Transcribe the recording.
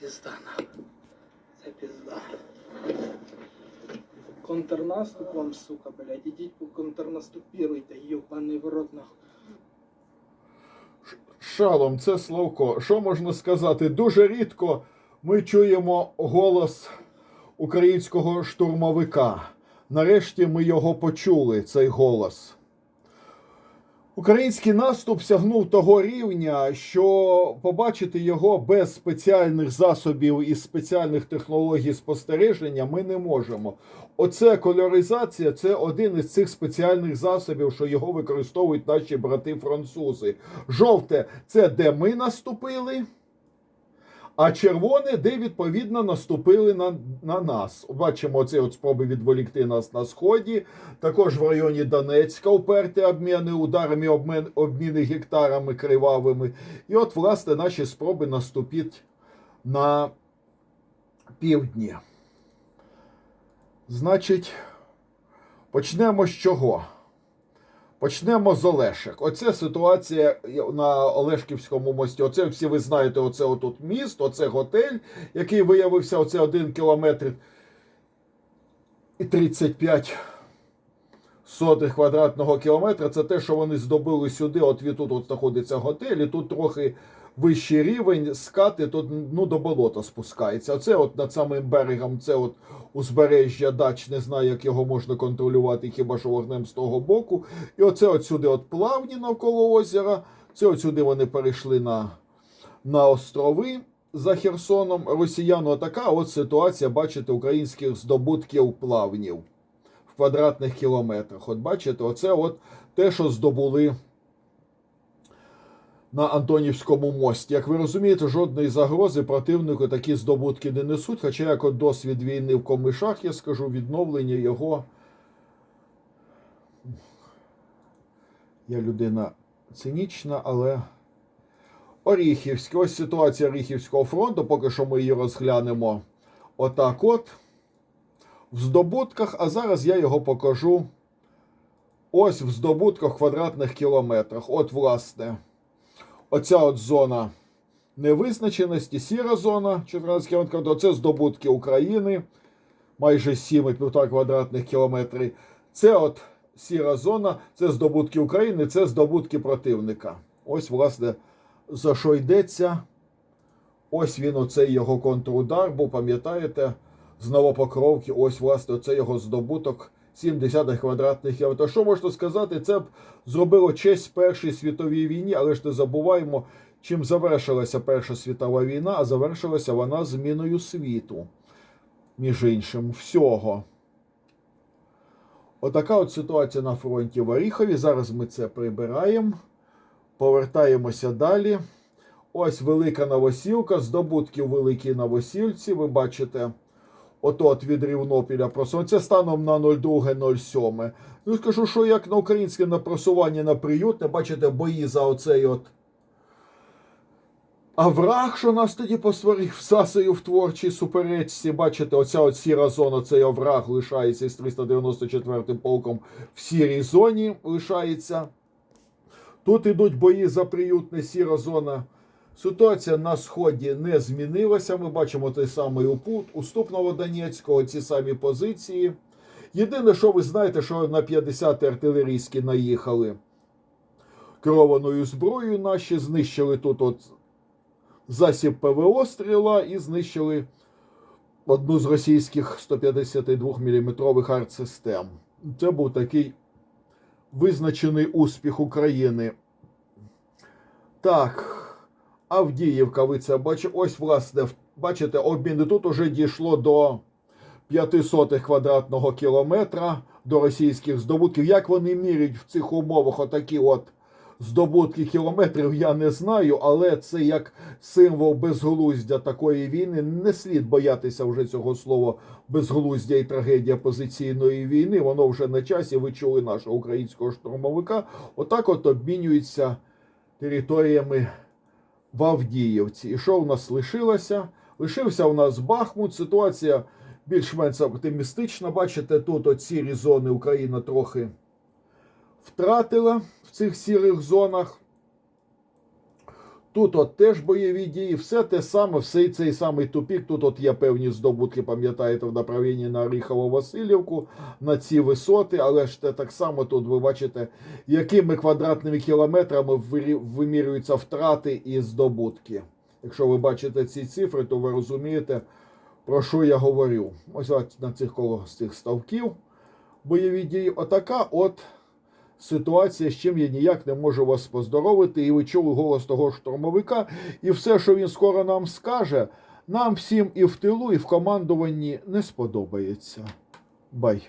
пізда нам. Це пізда. Контрнаступ вам, сука, блядь. Ідіть по контрнаступіруйте, йобаний в рот нахуй. Шалом, це Славко. Що можна сказати? Дуже рідко ми чуємо голос українського штурмовика. Нарешті ми його почули, цей голос. Український наступ сягнув того рівня, що побачити його без спеціальних засобів і спеціальних технологій спостереження ми не можемо. Оце кольоризація це один із цих спеціальних засобів, що його використовують наші брати французи. Жовте це де ми наступили. А червоне, де відповідно наступили на, на нас. Бачимо от спроби відволікти нас на сході. Також в районі Донецька уперті обміни ударами, обмін, обміни гектарами кривавими. І от, власне, наші спроби наступити на півдні. Значить, почнемо з чого? Почнемо з Олешек. Оце ситуація на Олешківському мості. Оце всі ви знаєте, оце отут міст, оце готель, який виявився оце один кілометр і 35 сотих квадратного кілометра. Це те, що вони здобули сюди. От відтут от знаходиться готель, і тут трохи вищий рівень скати, тут ну, до болота спускається. Оце от над самим берегом, це от узбережжя дач, не знаю, як його можна контролювати, хіба що вогнем з того боку. І оце от сюди от плавні навколо озера. Це от сюди вони перейшли на, на острови за Херсоном. Росіян отака от ситуація, бачите, українських здобутків плавнів в квадратних кілометрах. От бачите, оце от те, що здобули на Антонівському мості. Як ви розумієте, жодної загрози противнику такі здобутки не несуть. Хоча як от досвід війни в комишах, я скажу, відновлення його. Я людина цинічна, але. Оріхівське. Ось ситуація Оріхівського фронту. Поки що ми її розглянемо отак от. В здобутках, а зараз я його покажу. Ось в здобутках квадратних кілометрах. От, власне. Оця от зона невизначеності, сіра зона 14 км, це здобутки України, майже 7,5 квадратних кілометрів. Це от сіра зона, це здобутки України, це здобутки противника. Ось, власне, за що йдеться. Ось він, оцей його контрудар, бо пам'ятаєте, з Новопокровки, ось, власне, оце його здобуток 70 квадратних кілометрів. Що можна сказати, це б зробило честь Першій світовій війні, але ж не забуваємо, чим завершилася Перша світова війна, а завершилася вона зміною світу, між іншим, всього. Отака от ситуація на фронті в Оріхові. Зараз ми це прибираємо. Повертаємося далі. Ось велика новосілка, здобутки в великій новосілці. Ви бачите, от від Рівнопіля просування. Станом на 02.07. Ну, скажу, що як на українське на просування на приютне, бачите, бої за оцей от. А враг, що нас тоді посварив, всасою в творчій суперечці, бачите, оця от сіра зона, цей овраг лишається із 394 полком в сірій зоні лишається. Тут ідуть бої за приютне сіра зона. Ситуація на сході не змінилася. Ми бачимо той самий упут, уступ Новодонецького, ці самі позиції. Єдине, що ви знаєте, що на 50 артилерійські наїхали керованою зброєю наші, знищили тут от засіб ПВО стріла і знищили одну з російських 152 мм артсистем. Це був такий визначений успіх України. Так. Авдіївка, ви це бачите. Ось, власне, бачите, обміни тут уже дійшло до 500 квадратного кілометра до російських здобутків. Як вони міряють в цих умовах отакі от здобутки кілометрів, я не знаю, але це як символ безглуздя такої війни. Не слід боятися вже цього слова безглуздя і трагедія позиційної війни. Воно вже на часі. Ви чули нашого українського штурмовика. Отак от обмінюються територіями в Авдіївці. І що в нас лишилося? Лишився у нас Бахмут. Ситуація більш-менш оптимістична. Бачите, тут оці зони Україна трохи втратила в цих сірих зонах. Тут от теж бойові дії, все те саме, все цей самий тупік. Тут от є певні здобутки, пам'ятаєте, в направлінні на Оріхово-Васильівку, на ці висоти, але ж те так само тут ви бачите, якими квадратними кілометрами вимірюються втрати і здобутки. Якщо ви бачите ці цифри, то ви розумієте, про що я говорю. Ось на цих коло з цих ставків бойові дії. Отака от ситуація, з чим я ніяк не можу вас поздоровити. І ви чули голос того штурмовика, і все, що він скоро нам скаже, нам всім і в тилу, і в командуванні не сподобається. Бай.